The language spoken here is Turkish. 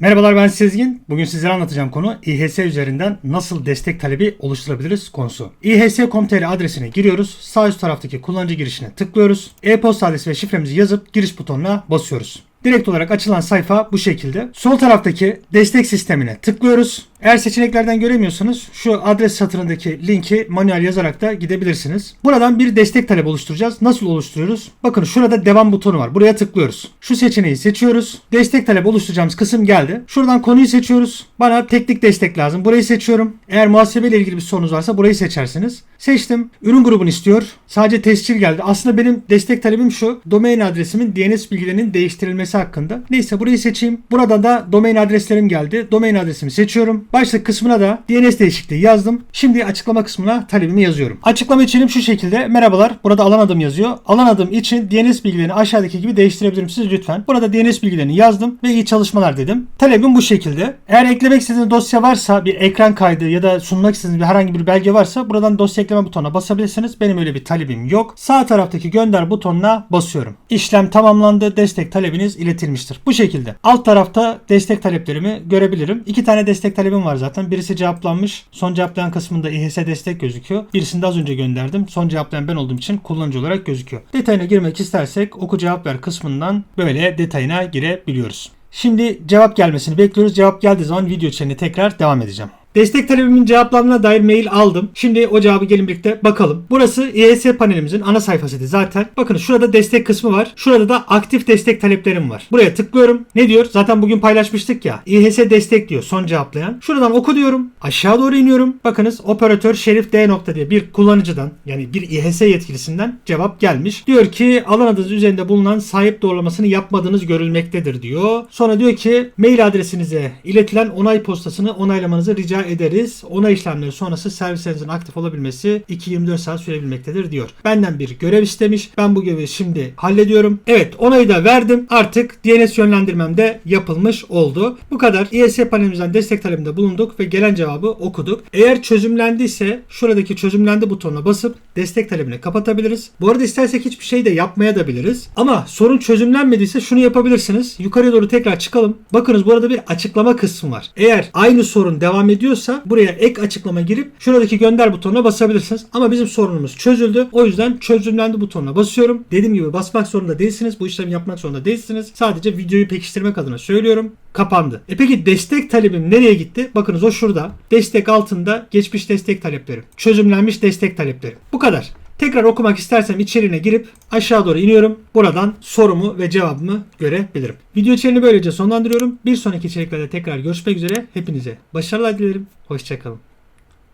Merhabalar ben Sezgin. Bugün sizlere anlatacağım konu İHS üzerinden nasıl destek talebi oluşturabiliriz konusu. İHS.com.tr adresine giriyoruz. Sağ üst taraftaki kullanıcı girişine tıklıyoruz. E-posta adresi ve şifremizi yazıp giriş butonuna basıyoruz. Direkt olarak açılan sayfa bu şekilde. Sol taraftaki destek sistemine tıklıyoruz. Eğer seçeneklerden göremiyorsanız şu adres satırındaki linki manuel yazarak da gidebilirsiniz. Buradan bir destek talebi oluşturacağız. Nasıl oluşturuyoruz? Bakın şurada devam butonu var. Buraya tıklıyoruz. Şu seçeneği seçiyoruz. Destek talebi oluşturacağımız kısım geldi. Şuradan konuyu seçiyoruz. Bana teknik destek lazım. Burayı seçiyorum. Eğer muhasebeyle ilgili bir sorunuz varsa burayı seçersiniz. Seçtim. Ürün grubunu istiyor. Sadece tescil geldi. Aslında benim destek talebim şu. Domain adresimin DNS bilgilerinin değiştirilmesi hakkında. Neyse burayı seçeyim. Burada da domain adreslerim geldi. Domain adresimi seçiyorum. Başlık kısmına da DNS değişikliği yazdım. Şimdi açıklama kısmına talebimi yazıyorum. Açıklama içeriğim şu şekilde. Merhabalar. Burada alan adım yazıyor. Alan adım için DNS bilgilerini aşağıdaki gibi değiştirebilir misiniz lütfen? Burada DNS bilgilerini yazdım ve iyi çalışmalar dedim. Talebim bu şekilde. Eğer eklemek istediğiniz dosya varsa bir ekran kaydı ya da sunmak istediğiniz bir herhangi bir belge varsa buradan dosya ekleme butonuna basabilirsiniz. Benim öyle bir talebim yok. Sağ taraftaki gönder butonuna basıyorum. İşlem tamamlandı. Destek talebiniz iletilmiştir. Bu şekilde. Alt tarafta destek taleplerimi görebilirim. İki tane destek talebim var zaten. Birisi cevaplanmış. Son cevaplayan kısmında İHS destek gözüküyor. Birisini de az önce gönderdim. Son cevaplayan ben olduğum için kullanıcı olarak gözüküyor. Detayına girmek istersek oku cevap ver kısmından böyle detayına girebiliyoruz. Şimdi cevap gelmesini bekliyoruz. Cevap geldiği zaman video içeriğine tekrar devam edeceğim. Destek talebimin cevaplarına dair mail aldım. Şimdi o cevabı gelin birlikte bakalım. Burası İHS panelimizin ana sayfasıydı zaten. Bakın şurada destek kısmı var. Şurada da aktif destek taleplerim var. Buraya tıklıyorum. Ne diyor? Zaten bugün paylaşmıştık ya. İHS destek diyor son cevaplayan. Şuradan oku diyorum. Aşağı doğru iniyorum. Bakınız operatör Şerif D nokta diye bir kullanıcıdan yani bir İHS yetkilisinden cevap gelmiş. Diyor ki alan adınız üzerinde bulunan sahip doğrulamasını yapmadığınız görülmektedir diyor. Sonra diyor ki mail adresinize iletilen onay postasını onaylamanızı rica ederiz. Onay işlemleri sonrası servislerinizin aktif olabilmesi 2-24 saat sürebilmektedir diyor. Benden bir görev istemiş. Ben bu görevi şimdi hallediyorum. Evet onayı da verdim. Artık DNS yönlendirmem de yapılmış oldu. Bu kadar. İES panelimizden destek talebinde bulunduk ve gelen cevabı okuduk. Eğer çözümlendiyse şuradaki çözümlendi butonuna basıp destek talebini kapatabiliriz. Bu arada istersek hiçbir şey de yapmaya da biliriz. Ama sorun çözümlenmediyse şunu yapabilirsiniz. Yukarıya doğru tekrar çıkalım. Bakınız burada bir açıklama kısmı var. Eğer aynı sorun devam ediyorsa buraya ek açıklama girip şuradaki gönder butonuna basabilirsiniz. Ama bizim sorunumuz çözüldü. O yüzden çözümlendi butonuna basıyorum. Dediğim gibi basmak zorunda değilsiniz. Bu işlemi yapmak zorunda değilsiniz. Sadece videoyu pekiştirmek adına söylüyorum. Kapandı. E peki destek talebim nereye gitti? Bakınız o şurada. Destek altında geçmiş destek taleplerim. Çözümlenmiş destek taleplerim. Bu kadar. Tekrar okumak istersem içeriğine girip aşağı doğru iniyorum. Buradan sorumu ve cevabımı görebilirim. Video içeriğini böylece sonlandırıyorum. Bir sonraki içeriklerde tekrar görüşmek üzere. Hepinize başarılar dilerim. Hoşçakalın.